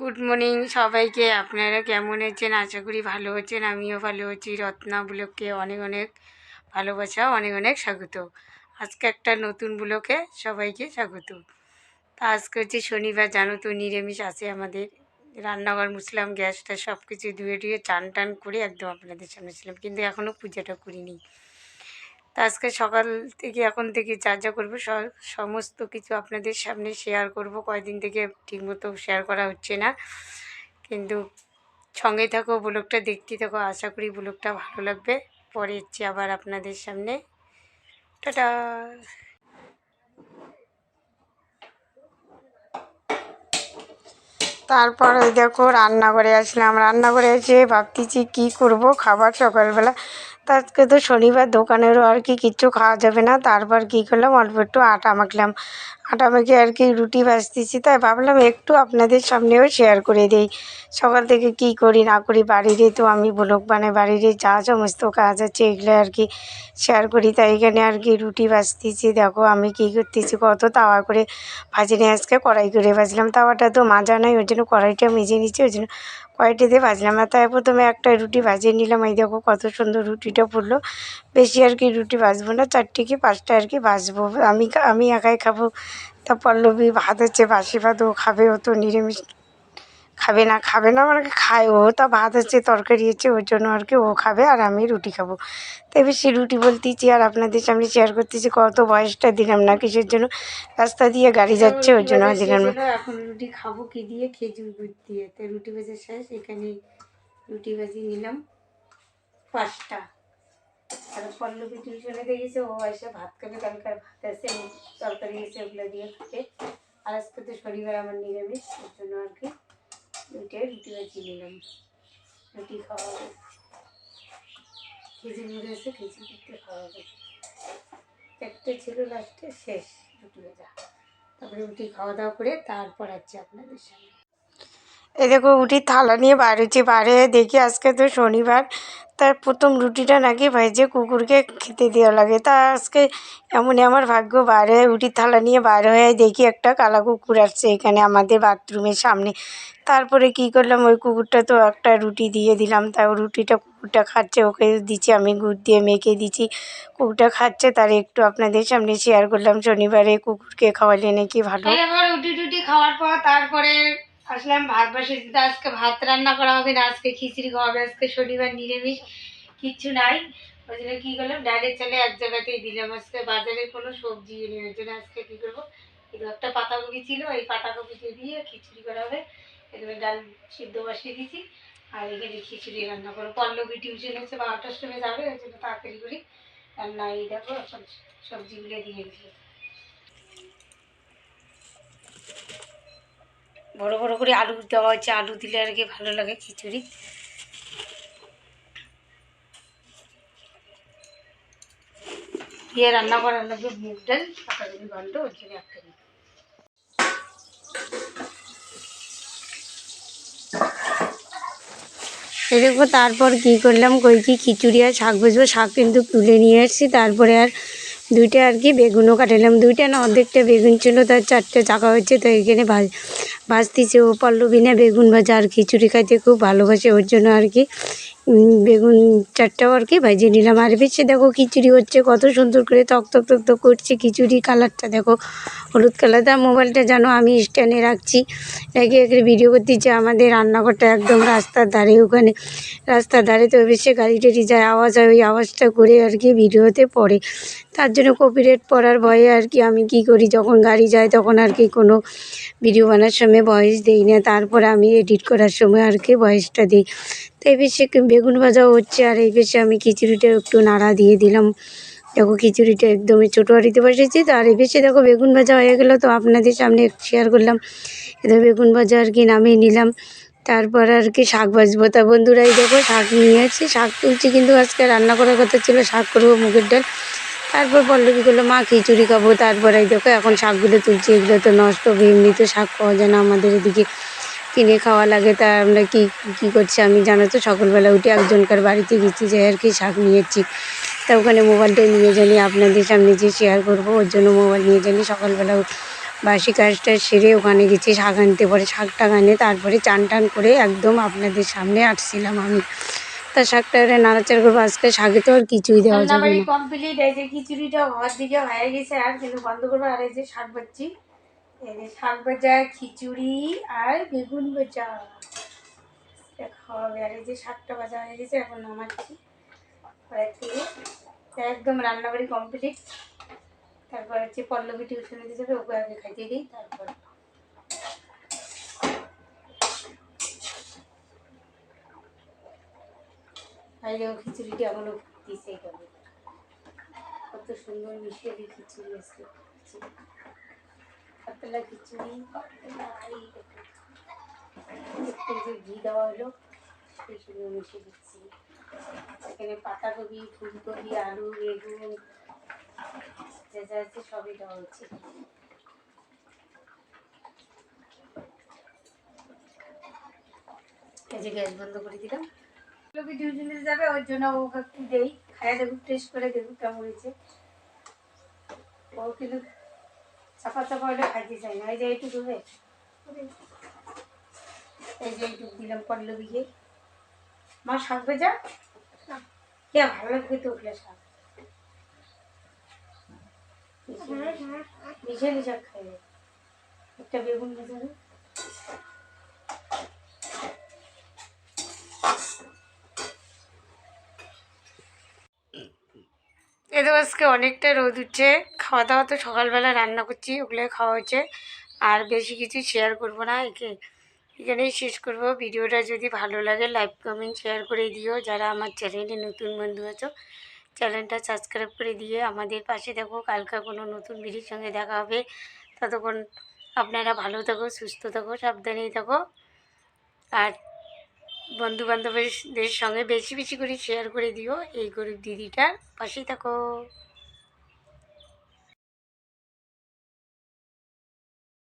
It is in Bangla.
গুড মর্নিং সবাইকে। আপনারা কেমন আছেন? আশা করি ভালো আছেন। আমিও ভালো আছি। রত্না ব্লককে অনেক অনেক ভালোবাসা, অনেক অনেক স্বাগত। আজকে একটা নতুন ব্লকে সবাইকে স্বাগত। তা আজকে হচ্ছে শনিবার, জানো তো, নিরামিষ আছে আমাদের। রান্নাঘর মুসলাম গ্যাসটা সব কিছু ধুয়ে ধুয়ে চান টান করে একদম আপনাদের সামনে ছিলাম, কিন্তু এখনও পূজাটা করিনি। তা আজকে সকাল থেকে এখন থেকে যা যা করব সমস্ত কিছু আপনাদের সামনে শেয়ার করব। কয়দিন থেকে ঠিকমতো শেয়ার করা হচ্ছে না। কিন্তু সঙ্গে থাকো ব্লগটা দেখতে থাকো। আশা করি ব্লগটা ভালো লাগবে। পরে হচ্ছে আবার আপনাদের সামনে। টাটা! তারপর ওই দেখো রান্নাঘরে আসলাম। রান্নাঘরে এসে ভাবতেছি কী করব? খাবার সকালবেলা আজকে তো শনিবার, দোকানেরও আর কি কিচ্ছু খাওয়া যাবে না। তারপর কী করলাম, অল্প একটু আটা মাখলাম। আটা মেখে আর কি রুটি ভাজতেছি, তাই ভাবলাম একটু আপনাদের সামনেও শেয়ার করে দিই। সকাল থেকে কি করি, না করি, বাড়িরই তো আমি ব্লগ বানাই, বাড়িরই যা সমস্ত কাজ আছে এগুলো আর কি শেয়ার করি। তাই এখানে আর কি রুটি ভাজতেছি, দেখো আমি কী করতেছি, কত তাওয়া করে ভাজি নিয়ে আজকে কড়াই করে ভাজলাম। তাওয়াটা তো মাজা নাই, ওই জন্য কড়াইটা মেজে নিচ্ছি, ওই জন্য কড়াইটিতে ভাজলাম না। তাই প্রথমে একটা রুটি ভাজিয়ে নিলাম। এই দেখো কত সুন্দর রুটিটা পড়ল বেশি আর কি রুটি ভাজবো না, চারটে কি পাঁচটা আর কি ভাজবো। আমি আমি একাই খাব। তা পল্লবী ভাত হচ্ছে বাসি ভাত ও খাবে, ও তো নিরামিষ। খাবে না খাবে না মানে খায়। ও তা ভাত হচ্ছে তরকারি হচ্ছে ওর জন্য আর কি ও খাবে আর আমি রুটি খাব। তাই বেশি রুটি বলতেছি আর আপনাদের সামনে শেয়ার করতেছি কত বয়সটা দিলাম না কিসের জন্য? রাস্তা দিয়ে গাড়ি যাচ্ছে ওর জন্য দিলাম না। এখন রুটি খাব কি দিয়ে? খেজুর গুড় দিয়ে। তো রুটি ভেজে শেষ এখানে রুটি ভাজি নিলাম। পাঁচটা। আর পল্লবী টিউশনে দেখেছে ও এসে ভাত খাবে কালকার ভাত আছে তরকারি এসে ওগুলো দিয়ে খাবে। আর আজকে তো শনিবার আমার নিরামিষ ওর জন্য আর কি। দুইটাই রুটি ভাজি নিলাম রুটি খাওয়া হবে এসে খেজুর করতে খাওয়া হবে একটা ছিল লাস্টে শেষ রুটি ভেজা। তারপরে রুটি খাওয়া দাওয়া করে তারপর আছে আপনাদের সামনে। এই দেখো, উঠি থালা নিয়ে বাইরেছি বাইরে দেখি আজকে তো শনিবার। তার প্রথম রুটিটা নাকি ভেজে কুকুরকে খেতে দেওয়া লাগে। তা আজকে এমনই আমার ভাগ্য বাইরে উঠির থালা নিয়ে বার হয়ে দেখি একটা কালা কুকুর আসছে এখানে আমাদের বাথরুমের সামনে। তারপরে কি করলাম, ওই কুকুরটা তো একটা রুটি দিয়ে দিলাম, তা রুটিটা কুকুরটা খাচ্ছে, ওকে দিচ্ছি, আমি গুড় দিয়ে মেখে দিচ্ছি। কুকুরটা খাচ্ছে, তার একটু আপনাদের সামনে শেয়ার করলাম, শনিবারে কুকুরকে খাওয়ালে নাকি ভালো। রুটি টুটি খাওয়ার পর তারপরে আসলাম, ভাত বসে দিতে আজকে ভাত রান্না করা হবে না, আজকে খিচুড়ি খাওয়া হবে, আজকে শনিবার নিরামিষ, কিচ্ছু নাই। ওই জন্য কী করলাম ডালের চালে এক জায়গাতেই দিলাম। আজকে বাজারে কোনো সবজি নেই, ওই জন্য আজকে কী করব? এই একটা পাতাকপি ছিল, এই পাতাকপিতে দিয়ে খিচুড়ি করা হবে। এখানে ডাল সিদ্ধ বসিয়ে দিয়েছি, আর এখানে খিচুড়ি রান্না করব। পল্লবী টিউশন হচ্ছে বারোটার সময় যাবে, ওই জন্য তাড়াতাড়ি করি রান্না এই দেখো সবজিগুলো দিয়ে দিচ্ছি বড় বড় করে আলু দেওয়া হচ্ছে আলু দিলে আর কি ভালো লাগে খিচুড়ি। দিয়ে রান্না করার লাগবে মুগ ডাল পাতাগুলি জন্য একটা। এরকম তারপর কি করলাম? কই কি খিচুড়ি আর শাক ভাজবো, শাক কিন্তু তুলে নিয়ে এসেছি তারপরে আর দুইটা আর কি বেগুনও কাটালাম। দুইটা না, অর্ধেকটা বেগুন ছিল, তার চারটে চাকা হচ্ছে তো এখানে ভাজ ভাজতেছে ও পল্লবী না বেগুন ভাজা আর খিচুড়ি খাইতে খুব ভালোবাসে ওর জন্য আর কি। বেগুন চারটাও আর কি ভাজিয়ে নিলাম। আর বেশি দেখো খিচুড়ি হচ্ছে, কত সুন্দর করে তক তক তক তক করছে খিচুড়ি কালারটা দেখো। হলুদ কালার কালারটা মোবাইলটা যেন আমি স্ট্যান্ডে রাখছি। রেখে এখানে ভিডিও করতেছি আমাদের রান্নাঘরটা একদম রাস্তার ধারে। ওখানে রাস্তার ধারে তো বেশি গাড়ি টাড়ি যায়, আওয়াজ হয়, ওই আওয়াজটা করে আর কি ভিডিওতে পড়ে। তার জন্য কপিরেট পড়ার ভয়ে আর কি আমি কি করি, যখন গাড়ি যায় তখন আর কি কোনো ভিডিও বানার সময় ভয়েস দিই না, তারপর আমি এডিট করার সময় আর কি ভয়েসটা দিই। তো এই বেশি বেগুন ভাজাও হচ্ছে, আর এই বেশি আমি খিচুড়িটা একটু নাড়া দিয়ে দিলাম। দেখো খিচুড়িটা একদমই ছোটো হাঁড়িতে বসেছি, তো আর এই বেশি দেখো বেগুন ভাজা হয়ে গেলো, তো আপনাদের সামনে শেয়ার করলাম। এদের বেগুন ভাজা আর কি নামিয়ে নিলাম। তারপর আর কি শাক ভাজবো। তা বন্ধুরা এই দেখো শাক নিয়ে আসছি শাক তুলছি কিন্তু আজকে রান্না করার কথা ছিল, শাক করব মুগের ডাল। তারপর পল্লবী করল মা, খিচুড়ি খাব। তারপর দেখো, এখন শাকগুলো তুলছি। এগুলো তো নষ্ট হবে এমনি তো শাক পাওয়া যায় না আমাদের এদিকে। কিনে খাওয়া লাগে, তা আমরা কি, কী করছি আমি জানো তো? সকালবেলা উঠে একজনকার বাড়িতে গেছি, যে আর কি শাক নিয়েছি। তা ওখানে মোবাইলটা নিয়ে জানি, আপনাদের সামনে যে শেয়ার করব, ওর জন্য মোবাইল নিয়ে জানি। সকালবেলা বাসি কাজটা সেরে ওখানে গেছি, শাক আনতে। পরে শাক টাক আনে, তারপরে চান টান করে একদম আপনাদের সামনে আসছিলাম আমি। তা শাকটা নাড়াচাড়া করব আজকে শাকে তো আর কিছুই দেওয়া যাবে না। কমপ্লিট এই যে খিচুড়িটা হওয়ার দিকে হয়ে গেছে আর কিন্তু বন্ধ করব আর এই যে শাক ভাজছি। এই যে শাক ভাজা খিচুড়ি আর বেগুন ভাজা। এটা খাওয়া হবে আর এই যে শাকটা ভাজা হয়ে গেছে এখন নামাচ্ছি। একদম রান্নাবাড়ি কমপ্লিট তারপর হচ্ছে পল্লবী টিউশনে যাবে ওকে আগে খাইয়ে দিই তারপর। বাইরেও খিচুড়িটা এখনও দিছে কেমন কত সুন্দর মিশিয়ে দিয়ে খিচুড়ি আছে পাতলা খিচুড়ি। একটু যে ঘি দেওয়া হলো, সেই সঙ্গে মিশিয়ে দিচ্ছি। এখানে পাতাকপি, ফুলকপি, আলু, বেগুন, যা যা আছে সবই দেওয়া হচ্ছে। এই যে গ্যাস বন্ধ করে দিলাম। লোকে টিউশনে যাবে? ওর জন্য ওকে একটু দেই। খাইয়ে দেখুক টেস্ট করে দেখুক কেমন হয়েছে। ও কিন্তু চাপা চাপা হলে খাইতে চাই না। এই যে এইটুকু এই যে এইটুকু দিলাম পল্লবীকে। মা শাক ভেজা? কে ভালো লাগবে তো ওগুলো শাক। মিশালি শাক। খাইবে একটা বেগুন ভেজা তো আজকে অনেকটা রোদ উঠছে। খাওয়া দাওয়া তো সকালবেলা রান্না করছি ওগুলো খাওয়া হচ্ছে। আর বেশি কিছু শেয়ার করব না, একে, এখানেই শেষ করব। ভিডিওটা যদি ভালো লাগে লাইক কমেন্ট শেয়ার করে দিও। যারা আমার চ্যানেলে নতুন বন্ধু আছো চ্যানেলটা সাবস্ক্রাইব করে দিয়ে আমাদের পাশে থাকো। কালকা কোনো নতুন ভিডিওর সঙ্গে দেখা হবে। ততক্ষণ আপনারা ভালো থাকো, সুস্থ থাকো, সাবধানেই থাকো। আর বন্ধু বান্ধবদের সঙ্গে বেশি বেশি করে শেয়ার করে দিও। এই গরিব দিদিটার পাশেই থাকো।